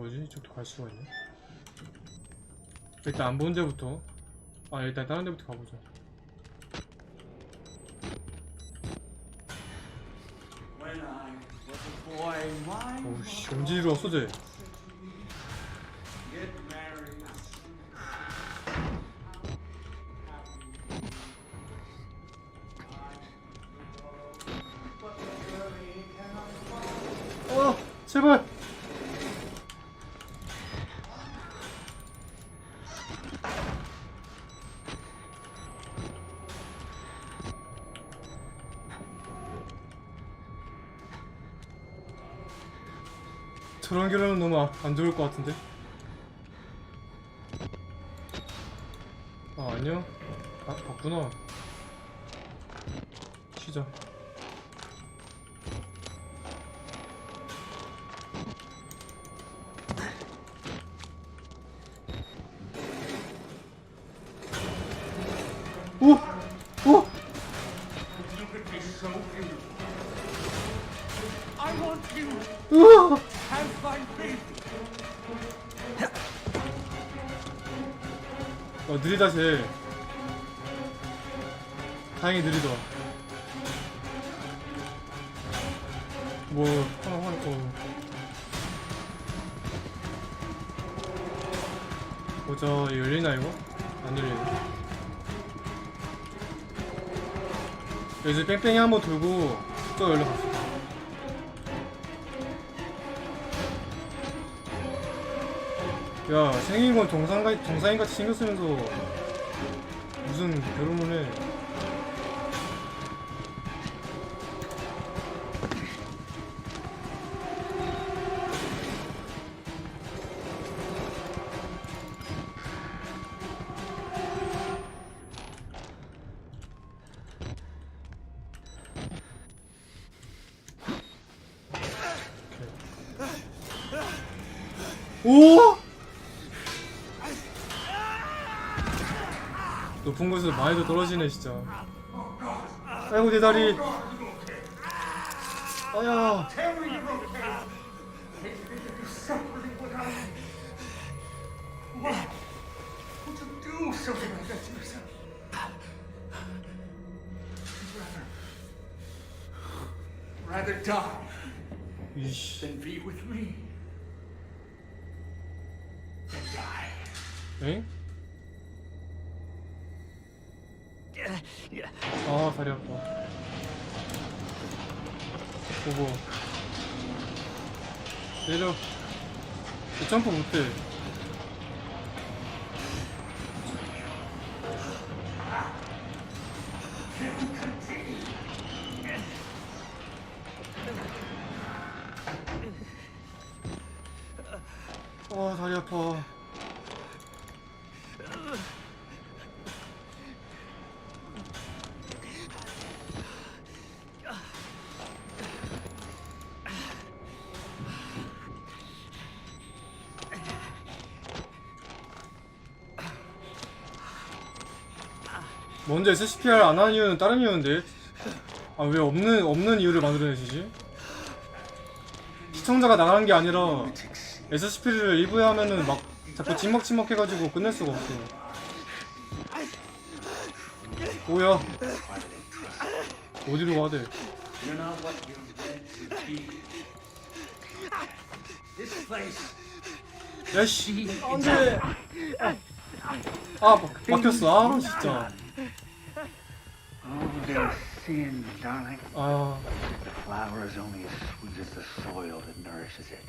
뭐지? 이쪽도 갈 수가 있네. 일단 안 본 데부터. 아 일단 다른 데부터 가보자. 엄지로 없어져. get married. 안 좋을 것 같은데. 아 안녕. 아 봤구나. 쉬자. 뺑뺑이 한번 돌고 또 열려 갔어 야 생긴 건 정상가, 정상인같이 생겼으면서 무슨 결혼을 많이도 떨어지네 진짜 아이고 내 다리 아야? Rather, die than be with me. And die. 엥? 다리 아파 보고. 내려. 이 점프 못해 먼저 SCPR 안 하는 이유는 다른 이유인데. 아 왜 없는 없는 이유를 만들어내시지? 시청자가 나가는 게 아니라 SCP를 일부에 하면은 막 자꾸 찐먹찐먹 해가지고 끝낼 수가 없어 뭐야? 어디로 가야 돼? 야씨. 안돼 아 막, 막혔어. 아 진짜 sin, darling. 아 The flower is only as sweet as the soil that nourishes it.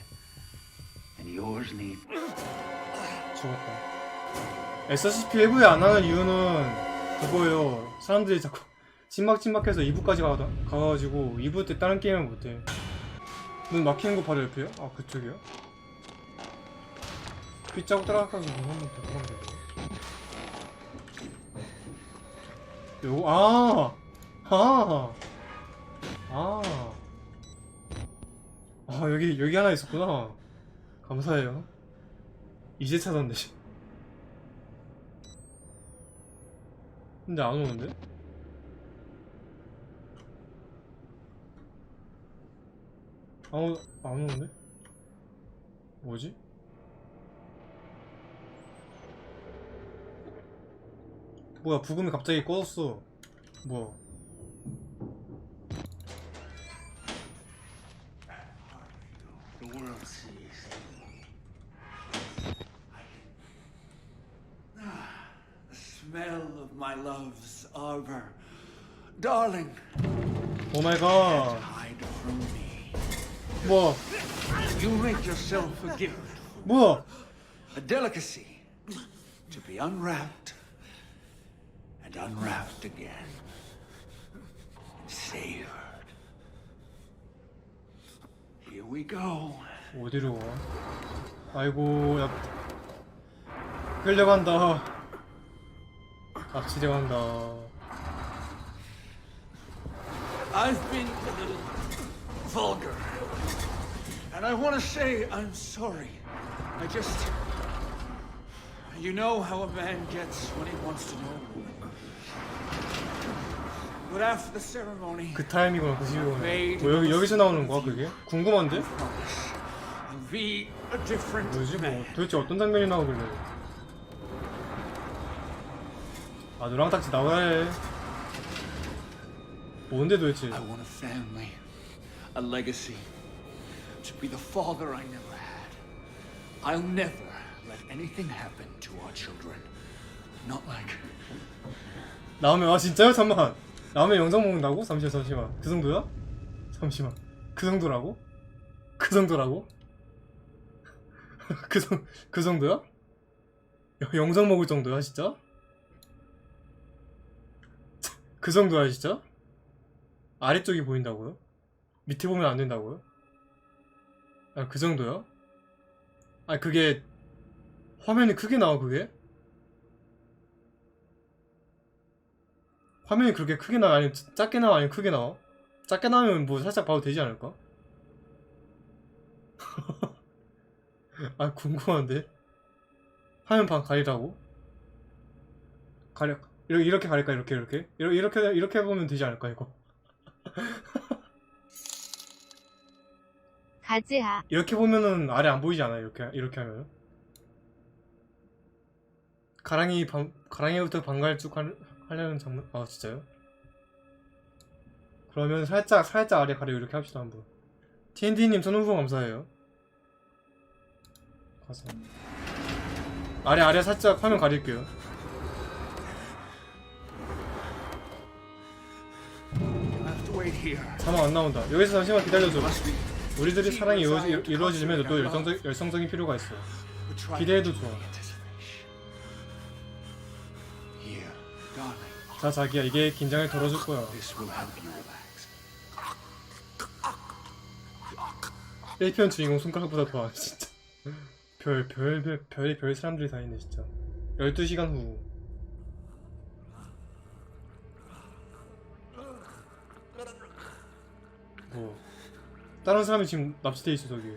And yours need 죽었다 SCP 일부에 안 하는 이유는 그거예요 사람들이 자꾸 찐막찐막해서 2부까지 가, 가가지고 2부 때 다른 게임을 못해 눈 막히는 거 바로 옆이에요? 아 그쪽이요? 빗자국 따라가서 눈 한번 더 보면 되고 요거 아! 아. 아. 아, 여기, 여기 하나 있었구나. 감사해요. 이제 찾았네. 근데 안 오는데? 안, 오, 안 오는데? 뭐지? 뭐야 부금이 갑자기 꺼졌어 뭐야 The world sees. Ah, the smell of my love's arbor. Darling. Oh my god. Hide from me. Whoa. You make yourself a gift. Whoa. A delicacy to be unwrapped and unwrapped again. Savor. we go. 어디로 가? 아이고 야 끌려간다 납치돼간다 I've been a little vulgar. And I want to say I'm sorry. I just. You know how a man gets when he wants to know. 그그 시기구나 뭐 여기, 여기서 나오는 거야 그게? 궁금한데? 뭐지 뭐. 도대체 어떤 장면이 나오길래 아 노랑 딱지 나와야 해 뭔데 도대체 I want a family, a legacy, to be the father I never had. I'll never let anything happen to our children. Not like. 나오면 아 진짜요? 잠만 나오면 영상 먹는다고? 잠시만 잠시만 그 정도야? 잠시만 그 정도라고? 그 정도라고? 그, 정, 그 정도야? 여- 영상 먹을 정도야 진짜? 그 정도야 진짜? 아래쪽이 보인다고요? 밑에 보면 안 된다고요? 아 그 정도야? 아 그게 화면이 크게 나와 그게? 화면이 그렇게 크게 나와? 아니면 작게 나와? 아니면 크게 나와? 작게 나오면 뭐 살짝 봐도 되지 않을까? 아 궁금한데? 화면 반 가리라고? 가려 이렇게 이렇게 가릴까? 이렇게 이렇게? 이렇게 이렇게 이렇게 보면 되지 않을까 이거? 가즈하. 이렇게 보면은 아래 안 보이지 않아요? 이렇게 이렇게 하면 가랑이 방 가랑이부터 방갈 쭉 할- 하려는 장면 아 진짜요? 그러면 살짝 살짝 아래 가려 이렇게 합시다 한번 TND님 선후보 감사해요 가서 아래 아래 살짝 화면 가릴게요. 자막 안 나온다 여기서 잠시만 기다려줘. 우리들이 사랑이 이루어지, 이루어지려면 또 열성적, 열성적인 필요가 있어 기대해도 좋아 자 자기야 이게 긴장을 덜어줄 거야. This will help you relax. 1편 주인공 손가락보다 더안 진짜. 별, 별, 별, 별, 별 사람들이 다 있네 진짜. 12시간 후. 뭐 다른 사람이 지금 납치돼 있어 저기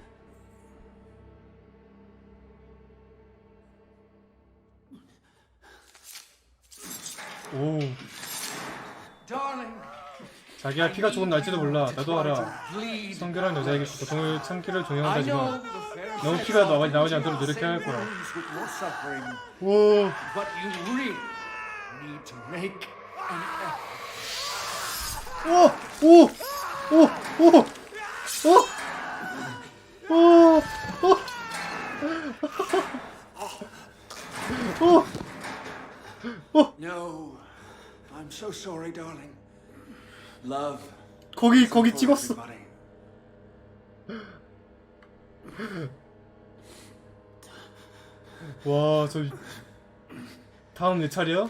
오 Darling. 자기야 피가 조금 날지도 몰라 나도 알아. 성결한 여자에게 고통을 참기를 fairy 너무 피가 나와- 나오지 않도록 노력해야 할 거야. 오 make an effort. 오! 오! 오! 오! 오! 오! 오! I'm so sorry, darling. Love. 거기 거기 찍었어. 와, 저 다음 내 차례야?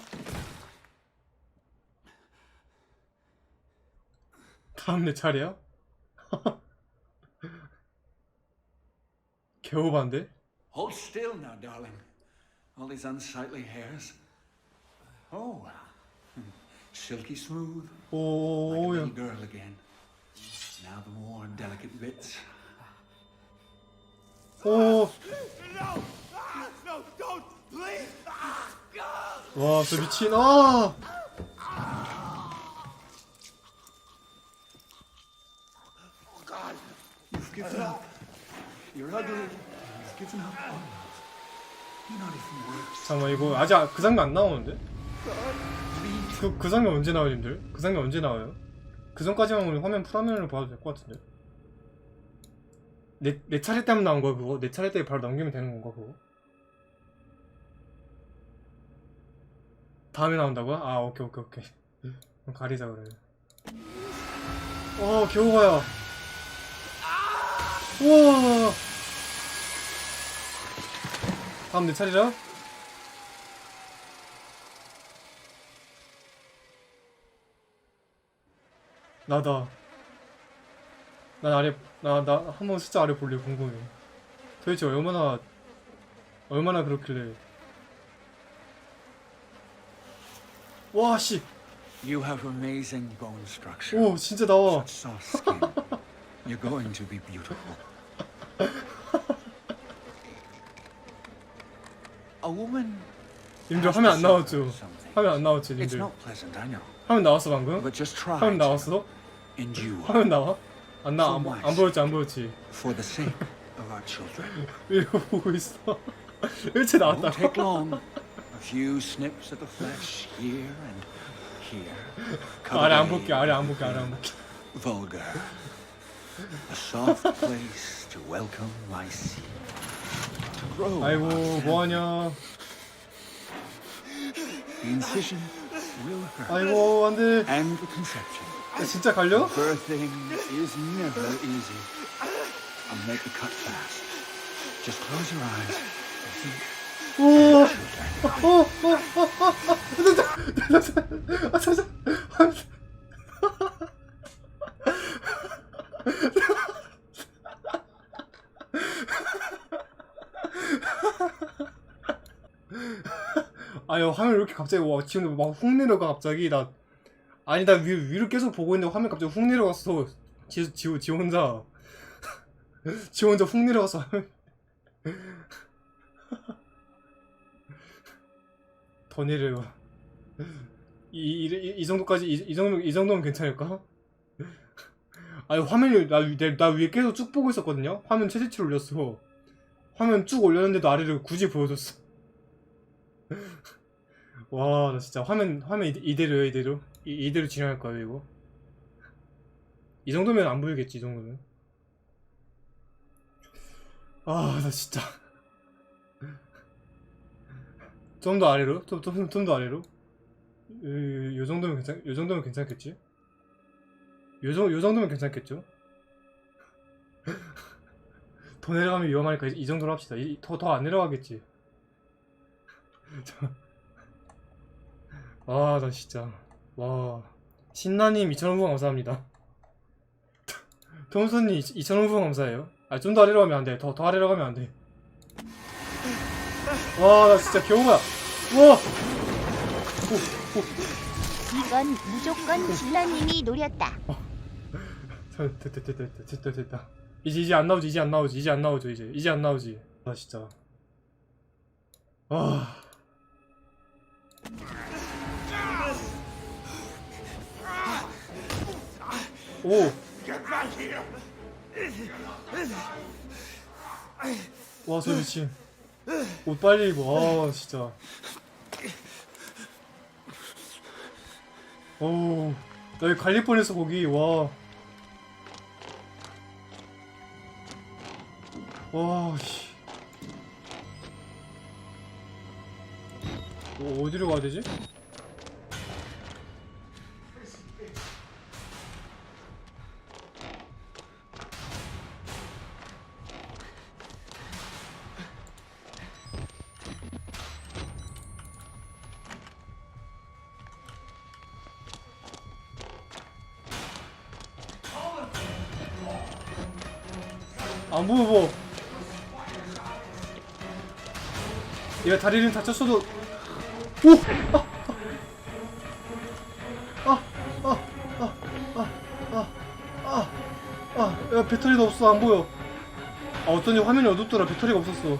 다음 내 차례야? 개오반데? Hold still now, darling. All these unsightly hairs. Oh, hmm, silky smooth, like a 야. girl again. Now the more delicate bits. 오, No! Ah, no, don't! Please! Ah, God! 와, 저 미친, 아! God! You've given up. You're ugly. You've given up. You're not even worth. 잠깐만, 이거 아직 그 장면 안 나오는데? 그, 그 장면 언제 나와요, 님들? 그 장면 언제 나와요? 그 전까지만 우리 화면 풀화면으로 봐도 될 것 같은데. 내, 내 차례 때만 나온 거야, 그거? 내 차례 때 바로 넘기면 되는 건가, 그거? 다음에 나온다고요? 아, 오케이, 오케이, 오케이. 그럼 가리자, 그래. 어, 겨우 가요. 우와! 다음 내 차례죠? 나다. 난 아래, 나, 나, 한 번 숫자 아래 볼래, 궁금해. 도대체 얼마나, 얼마나 그렇길래. 와, 씨. You have amazing bone structure. 오, 진짜 나와. Such soft skin. You're going to be beautiful. A woman. 님들 화면 안 나왔죠? 화면 안 나왔지, It's 님들? not pleasant, I know. 화면 나왔어, 방금? But just try 화면 to 나왔어? endure 화면 나와? 안 나, 안, 안 보였지, 안 보였지. for the sake of our children. 이거 보고 있어. 일체 It won't 나왔다. take long. A few snips of the flesh here and here. 아래 안 Covered 볼게, 아래 안 볼게, 아래 안 볼게. vulgar. A soft place to welcome my seed. To grow. 아이고, our 뭐하냐. The incision will hurt. 아이고, 안 돼. And the conception. 진짜 갈려? Birthing is never easy. I'll make the cut fast. Just close your eyes and think. 오, Children. 어, 어, 어, 어, 어, 아, 잠깐, 아, 아유 화면 왜 이렇게 갑자기 와? 지금 막 훅 내려가 갑자기. 나 아니 나 위, 위로 계속 보고 있는데 화면 갑자기 훅 내려갔어 지, 지, 지 혼자. 지 혼자 훅 내려갔어 더 내려요. 이, 이, 이, 이 정도까지 이, 이 정도 이 정도면 괜찮을까? 아니 화면이 나, 위- 나, 나 위에 계속 쭉 보고 있었거든요? 화면 최대치로 올렸어. 화면 쭉 올렸는데도 아래를 굳이 보여줬어 와, 나 진짜 화면 화면 이대- 이대로요, 이대로. 이, 이대로 진행할 거예요, 이거. 이 정도면 안 보이겠지, 이 정도면. 아, 나 진짜. 좀 더 아래로? 좀, 좀, 좀 더 아래로? 요, 요 정도면 괜찮, 요 정도면 괜찮겠지? 요, 정, 요 정도면 괜찮겠죠? 더 내려가면 위험하니까 이, 이 정도로 합시다. 이, 더, 더 안 내려가겠지. 아, 나 진짜. 와. 신나님 2,000원 후원 감사합니다. 톰슨님 2,000원 후원 감사해요. 아, 좀 더 아래로 가면 안 돼. 더, 더 아래로 가면 안 돼. 와, 나 진짜 겨우야. 와! 이건 무조건 신라님이 노렸다. 됐다, 됐다, 됐다, 됐다, 됐다. 이제, 이제 안 나오지, 이제 안 나오지, 이제 안 나오죠, 이제. 이제 안 나오지. 아, 진짜. 아. 오! 와, 저 미친. 옷 빨리 입어. 아, 진짜. 어우, 나 여기 갈릴 뻔했어, 거기. 와. 와, 씨. 어, 어디로 가야 되지? 안 보여, 뭐. 얘가 다리를 다쳤어도. 오! 아! 아! 아! 아! 아! 아! 아! 아! 야, 배터리도 없어, 안 보여. 아, 어쩐지 화면이 어둡더라, 배터리가 없었어.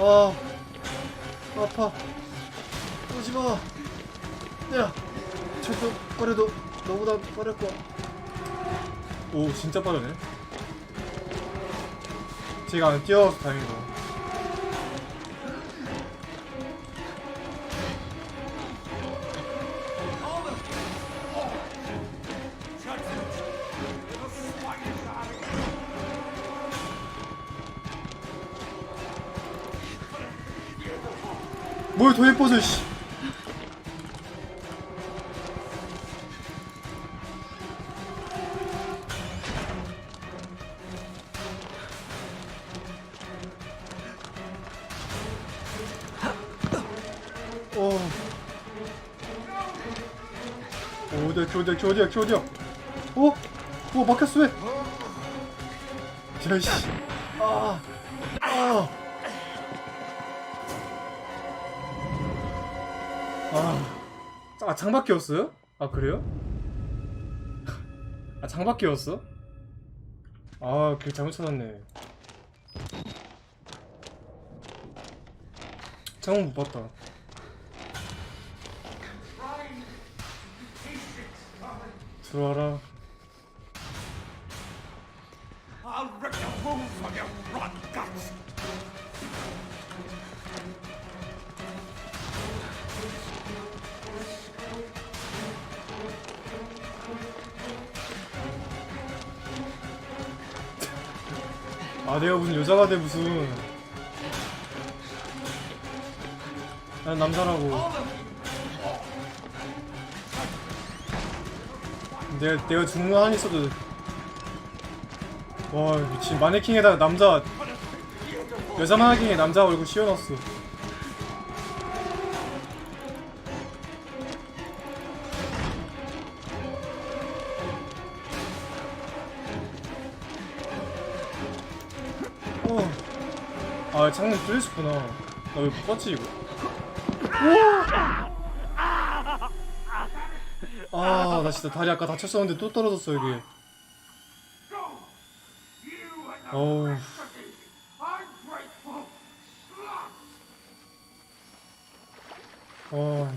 아. 아파. 오지 마. 야! 저도 거래도 너보다 빠를 거야. 오, 진짜 빠르네. 제가 안 뛰어서 다행이다. 뭘 더 예뻐져 씨. 어, 어디야, 키 어디야, 키 어디야? 어? 어, 막혔어, 왜? 야, 씨. 아. 아. 아. 아, 장밖에였어요? 아, 그래요? 아, 장밖에였어? 아, 길 잘못 찾았네. 장은 못 봤다. 들어와라. 아 내가 무슨 여자가 돼 무슨 난 남자라고 내가 내가 중간 한 있어도. 와 미친. 마네킹에다가 남자 여자 마네킹에 남자 얼굴 씌워놨어. 어. 아 창문 뚫렸었구나. 나왜못 봤지 이거 아 나 진짜 다리 아까 다쳤었는데 또 떨어졌어 여기 어우! 어.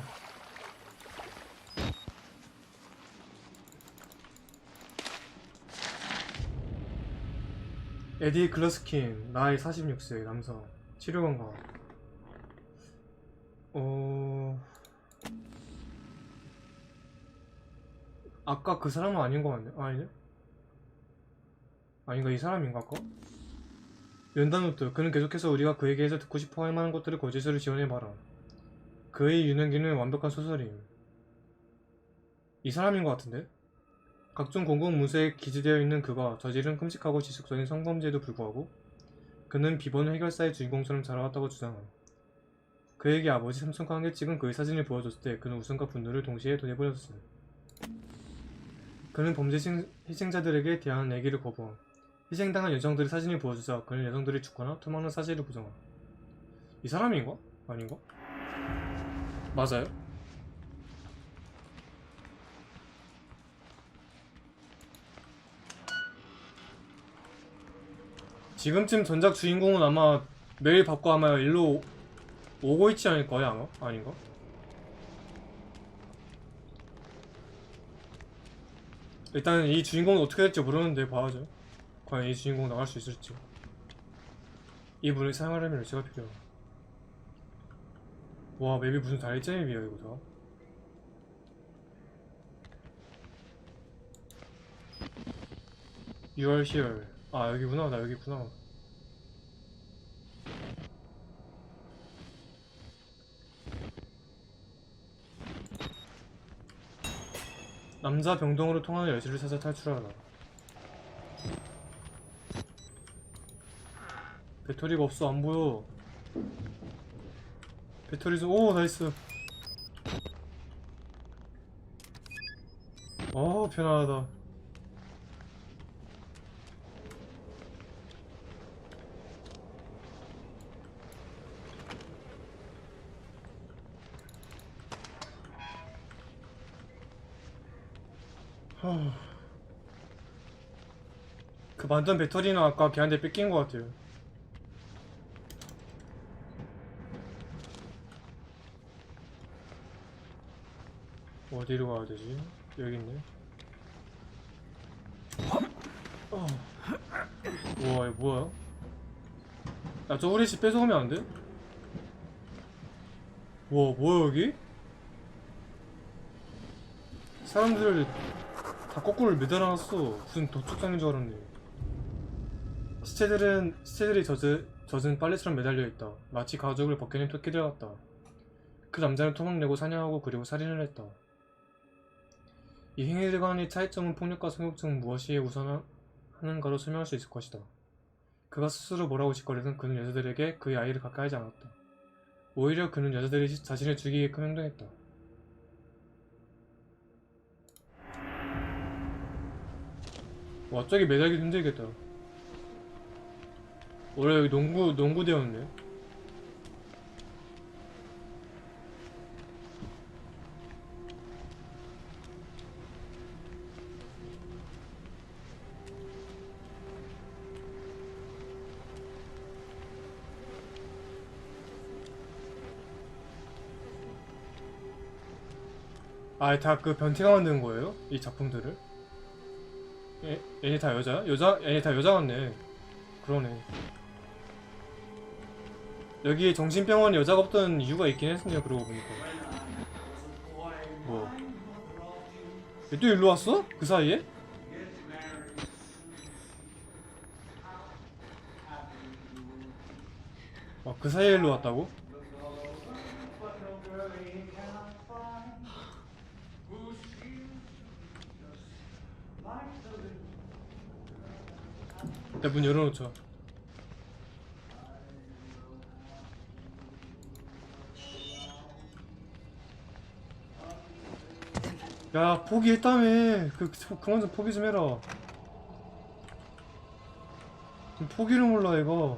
에디 글러스킨 나이 46세 남성 치료관과 어 아까 그 사람은 아닌 거 같네 아니네 아닌가 이 사람인가 아까 연단노트 그는 계속해서 우리가 그에게서 듣고 싶어 할 만한 것들을 거짓으로 지원해봐라 그의 유능기는 완벽한 소설임. 이 사람인 것 같은데? 각종 공공 문서에 기재되어 있는 그가 저지른 끔찍하고 지속적인 성범죄에도 불구하고 그는 비번 해결사의 주인공처럼 자라왔다고 주장함. 그에게 아버지 삼촌과 함께 찍은 그의 사진을 보여줬을 때 그는 웃음과 분노를 동시에 도내버렸음. 그는 범죄 신- 희생자들에게 대한 얘기를 거부함. 희생당한 여성들의 사진을 보여주자 그는 여성들이 죽거나 투망한 사실을 부정함. 이 사람인가? 아닌가? 맞아요? 지금쯤 전작 주인공은 아마 메일 받고 아마 일로 오고 있지 않을까요 아마? 아닌가? 일단 이 주인공은 어떻게 될지 모르는데 봐야죠. 과연 이 주인공 나갈 수 있을지. 이분을 사용하려면 열쇠가 필요해 와 맵이 무슨 달짜 맵이야 이거 다. are here 아 여기구나. 나 여기구나 남자 병동으로 통하는 열쇠를 찾아 탈출하라 배터리가 없어 안 보여 배터리 좀, 오, 나이스. 어, 편안하다. 하... 그 만든 배터리는 아까 걔한테 뺏긴 것 같아요. 어디로 가야 되지? 여기 있네. 어. 우와, 이거 뭐야? 야, 저 후레쉬 뺏어오면 안 돼? 우와, 뭐야, 여기? 사람들 다 거꾸로 매달아놨어. 무슨 도축장인 줄 알았네. 시체들은, 시체들이 젖은, 젖은 빨래처럼 매달려 있다. 마치 가죽을 벗겨낸 토끼들 같다. 그 남자는 토막 내고 사냥하고 그리고 살인을 했다. 이 행위들 간의 차이점은 폭력과 성욕 중 무엇이 우선하는가로 설명할 수 있을 것이다. 그가 스스로 뭐라고 짓거리든 그는 여자들에게 그의 아이를 가까이 하지 않았다. 오히려 그는 여자들이 자신을 죽이게끔 행동했다. 와, 저기 매달기 힘들겠다. 원래 여기 농구, 농구대였네. 아, 다 그 변태가 만든 거예요? 이 작품들을? 얘, 얘네 다 여자? 여자? 얘네 다 여자 같네. 그러네. 여기에 정신병원에 여자가 없던 이유가 있긴 했네요, 그러고 보니까. 뭐. 얘 또 일로 왔어? 그 사이에? 아, 그 사이에 일로 왔다고? 일단 문 열어놓자. 야 포기했다며. 그 그- 그만 좀 포기 좀 해라. 포기를 몰라 이거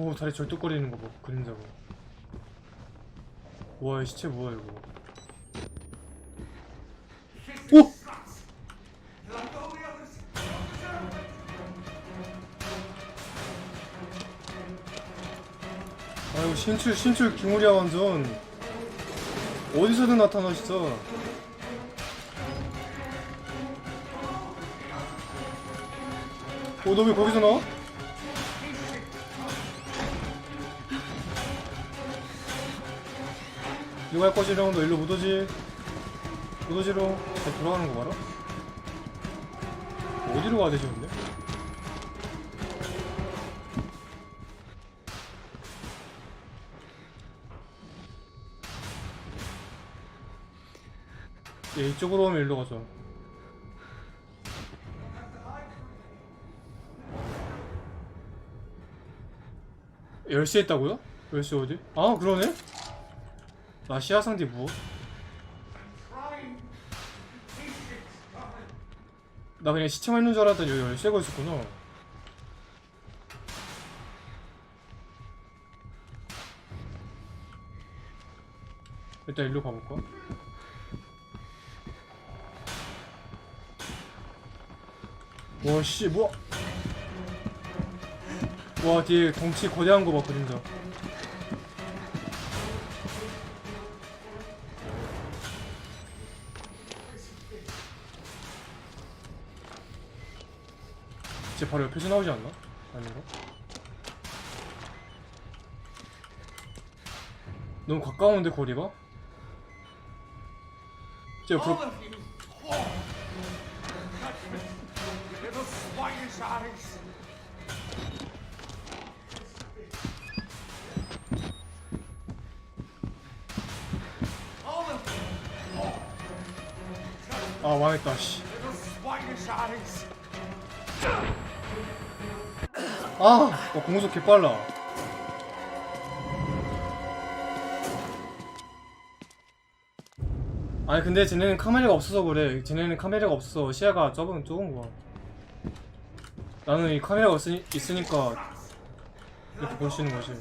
오 다리 절뚝거리는 거봐 그림자가 와이 시체 뭐야 이거 오! 아이고 신출 신출 기물이야 완전 어디서든 나타나 진짜 어, 너왜 거기서 나와? 이거 할 것이랑 너 일로? 못 오지로 잘 돌아가는 거 봐라? 어디로 가야 되지 근데? 얘 이쪽으로 오면 일로 가자 열시 했다고요? 열시 어디? 아 그러네? 아시아 상대 뭐? 나 그냥 시체만 있는 줄 알았더니 여기 열쇠가 있었구나 일단 일로 가볼까? 와씨 뭐야 와 뒤에 덩치 거대한 거봐 그림자 쟤 바로 옆에서 나오지 않나? 아닌가? 너무 가까운데 거리가? 쟤 옆으로! Oh. 아 망했다 씨! 아! 어, 공속 개빨라. 아니 근데 쟤네는 카메라가 없어서 그래. 쟤네는 카메라가 없어서 시야가 좁은 좁은 거야. 나는 이 카메라가 있으니, 있으니까 이렇게 볼 수 있는 거지.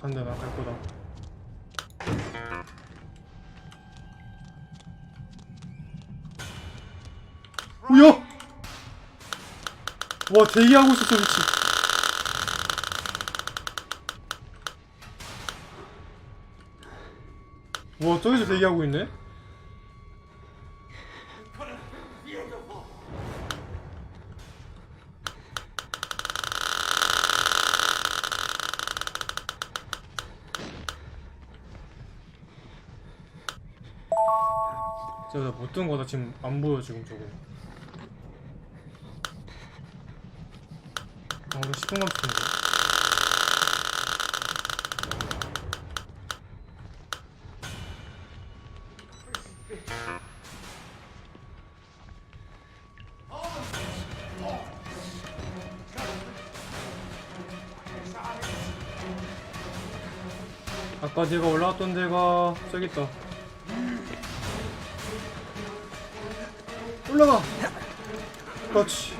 간다 나 갈 거다. 뭐야? 와 대기하고 있었어 미친. 와 저기서 대기하고 있네? 제가 못뜬 거다 지금 안 보여 지금 저거 아 이거 10분 감축인데 아까 내가 올라왔던 데가 저기 있다. 올라가! 그렇지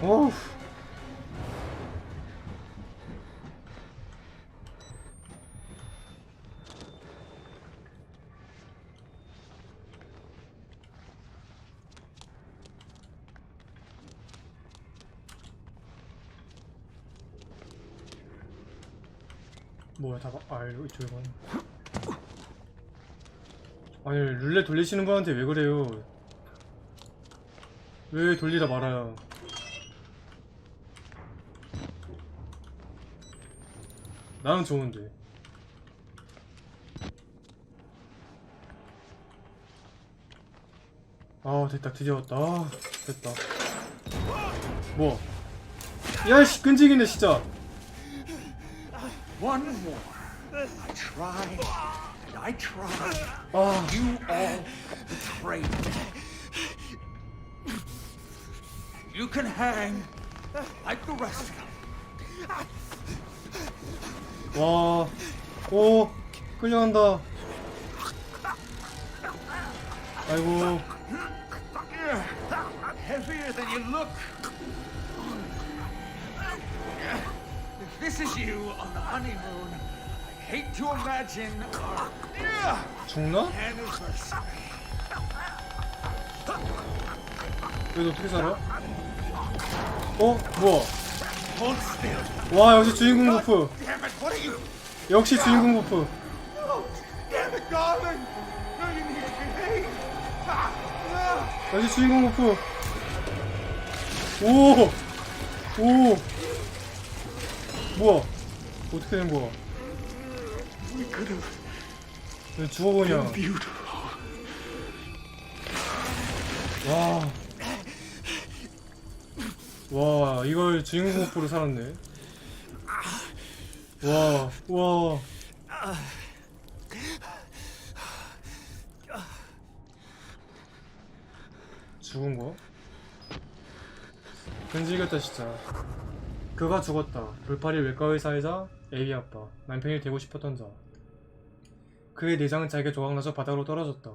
어우 뭐야 다 봐. 아 이거 가네. 아니 룰렛 돌리시는 분한테 왜 그래요? 왜 돌리다 말아요? 나는 좋은데. 아 됐다. 드디어 왔다. 아 됐다. 뭐? 야이씨 끈질기네 진짜. One more. I tried. and I tried. 아 You all betrayed me. You can hang like the rest of them. 와, 오, 끌려간다. 아이고, Heavier than you look. If this is you on the honeymoon, I hate to imagine our 죽나? anniversary. 여기 어떻게 살아? 어, 뭐야? Hold still. 와, 역시 주인공 부프. Damn it, what are you? 역시 주인공 부프. No, damn it, darling. No, you need to behave. Ah, ah. 역시 주인공 부프. 오, 오, 뭐야? 어떻게 된 거야? We could have 왜 죽어보냐? beautiful. 와. 와, 이걸 주인공 부프로 살았네. 와, 와. 죽은 거? 끈질겼다 진짜. 그가 죽었다. 불파리 외과 의사이자 에이 아빠. 남편이 되고 싶었던 자. 그의 내장은 자기가 조각나서 바닥으로 떨어졌다.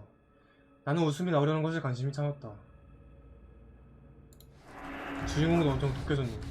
나는 웃음이 나오려는 것을 관심이 참았다. 주인공도 엄청 독해졌네.